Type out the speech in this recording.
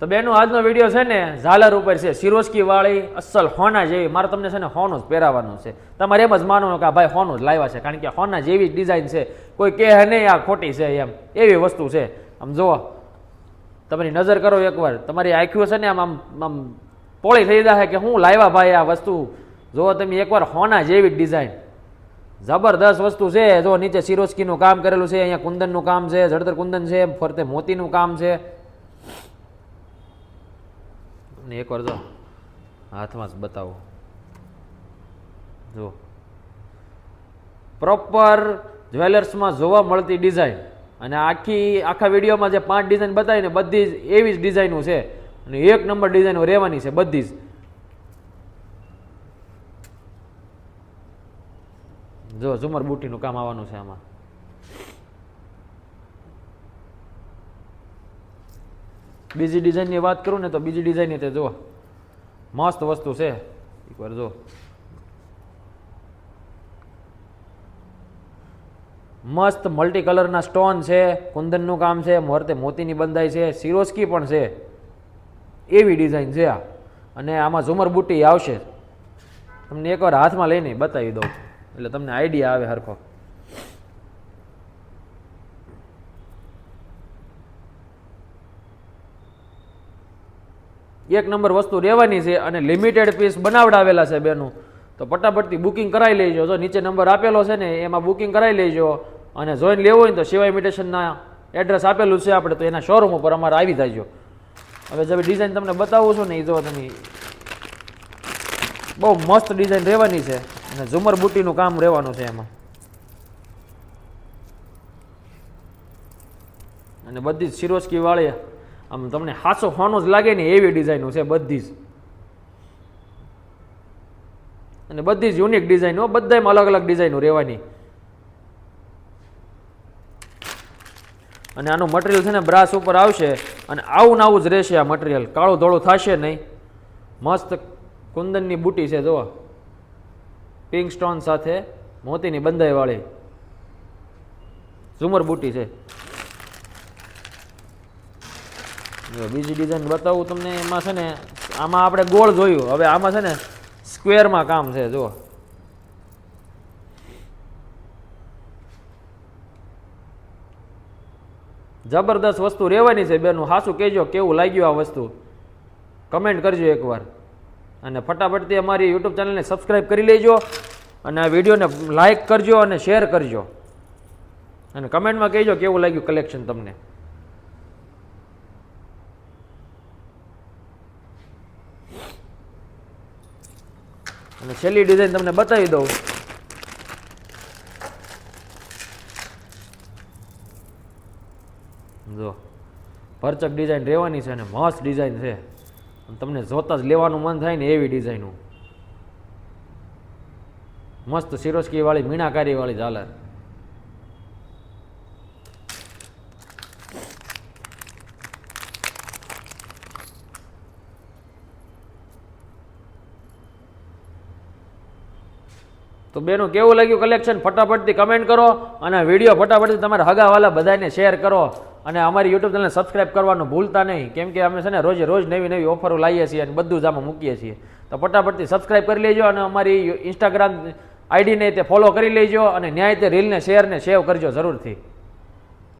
તો બેનો આજનો વીડિયો છે ને ઝાલર ઉપર છે સિરોસ્કી વાળી અસલ હોના જેવી. મારે તમને છે ને હોનો જ પહેરાવાનું છે. તમારે એમ જ માનવાનું કે ભાઈ હોનો જ લાવ્યા છે, કારણ કે હોના જેવી જ ડિઝાઇન છે. કોઈ કહે નહીં આ ખોટી છે એમ. એવી વસ્તુ છે. આમ જુઓ. તમારી નજર કરો એકવાર. તમારી આંખ્યું છે ને આમ આમ આમ પોળી થઈ જાય કે હું લાવ્યા ભાઈ આ વસ્તુ? જુઓ તમે એકવાર હોના જેવી જ ડિઝાઇન જબરદસ્ત વસ્તુ છે. જો નીચે સિરોસ્કીનું કામ કરેલું છે. અહીંયા કુંદનનું કામ છે જળદર કુંદન છે, ફરતે મોતીનું કામ છે. ને એકવાર જો હાથમાં જ બતાવો. જો પ્રોપર જ્વેલર્સમાં જોવા મળતી ડિઝાઇન અને આખી, આખા વિડીયોમાં જે પાંચ ડિઝાઇન બતાવી ને બધી જ એવી જ ડિઝાઇનો છે. અને એક નંબર ડિઝાઇનો રહેવાની છે બધી જ. જો ઝુમર બુટીનું કામ આવવાનું છે આમાં. બીજી ડિઝાઇનની વાત કરું ને તો બીજી ડિઝાઇન તે જો મસ્ત વસ્તુ છે. એકવાર જો મસ્ત મલ્ટી કલરના સ્ટોન છે, કુંદનનું કામ છે, મોરતે મોતીની બંધાઈ છે સિરોસ્કી પણ છે. એવી ડિઝાઇન છે આ. અને આમાં ઝુમર બુટ્ટી આવશે. તમને એકવાર હાથમાં લઈને બતાવી દઉં. એટલે તમને આઈડિયા આવે હરખો. એક નંબર વસ્તુ રહેવાની છે અને લિમિટેડ પીસ બનાવડાવેલા છે બેનું. તો પટાપટથી બુકિંગ કરાવી લેજો. જો નીચે નંબર આપેલો છે ને, એમાં બુકિંગ કરાવી લેજો અને જોઈન લેવું હોય ને તો શિવાય ઇમિટેશનના એડ્રેસ આપેલું છે આપણે, તો એના શોરૂમ ઉપર અમારે આવી જાયજો હવે જે ડિઝાઇન તમને બતાવું છું ને એ જો તમે બહુ મસ્ત ડિઝાઇન રહેવાની છે અને ઝુમર બુટીનું કામ રહેવાનું છે એમાં. અને બધી જ સિરોસ્કી વાળી આમ તમને હાસો હોનું જ લાગે ને એવી ડિઝાઇનો છે બધી જ. અને બધી જ યુનિક ડિઝાઇનો બધામાં અલગ અલગ ડિઝાઇનો રહેવાની. અને આનું મટીરિયલ છે ને બ્રાસ ઉપર આવશે અને આવું ને આવું જ રહેશે આ મટીરિયલ કાળું ધોળું થશે નહીં. મસ્ત કુંદનની બુટી છે જુઓ પિંક સ્ટોન સાથે મોતીની બંધાઈવાળી ઝુમર બુટી છે જો બીજી ડિઝાઇન બતાવું તમને, એમાં છે ને, આમાં આપણે ગોળ જોયું. હવે આમાં છે ને સ્ક્વેરમાં કામ છે જો જબરદસ્ત વસ્તુ રહેવાની છે બેનું હાસું કહેજો, કેવું લાગ્યું આ વસ્તુ? કમેન્ટ કરજો એકવાર. અને ફટાફટથી અમારી યુટ્યુબ ચેનલને સબસ્ક્રાઈબ કરી લેજો અને આ વિડીયોને લાઈક કરજો અને શેર કરજો. અને કમેન્ટમાં કહેજો કેવું લાગ્યું કલેક્શન તમને. અને છેલ્લી ડિઝાઇન તમને બતાવી દઉં. જો, ભરચક ડિઝાઇન રહેવાની છે અને મસ્ત ડિઝાઇન છે. તમને જોતા જ લેવાનું મન થાય ને એવી ડિઝાઇનો મસ્ત સિરોસ્કી વાળી મીણાકારી વાળી ઝાલર તો બેનું કેવું લાગ્યું કલેક્શન ફટાફટથી કમેન્ટ કરો અને વીડિયો ફટાફટથી તમારા હગાવાલા બધાને શેર કરો અને અમારી યુટ્યુબ ચેનલને સબસ્ક્રાઇબ કરવાનું ભૂલતા નહીં. કેમ કે અમે છે ને રોજે રોજ નવી નવી ઓફરો લાવીએ છીએ અને બધું જ આમાં મૂકીએ છીએ. તો ફટાફટથી સબસ્ક્રાઈબ કરી લેજો અને અમારી ઇન્સ્ટાગ્રામ આઈડીને તે ફોલો કરી લેજો અને ન્યાય તે રીલને શેર ને સેવ કરજો જરૂરથી.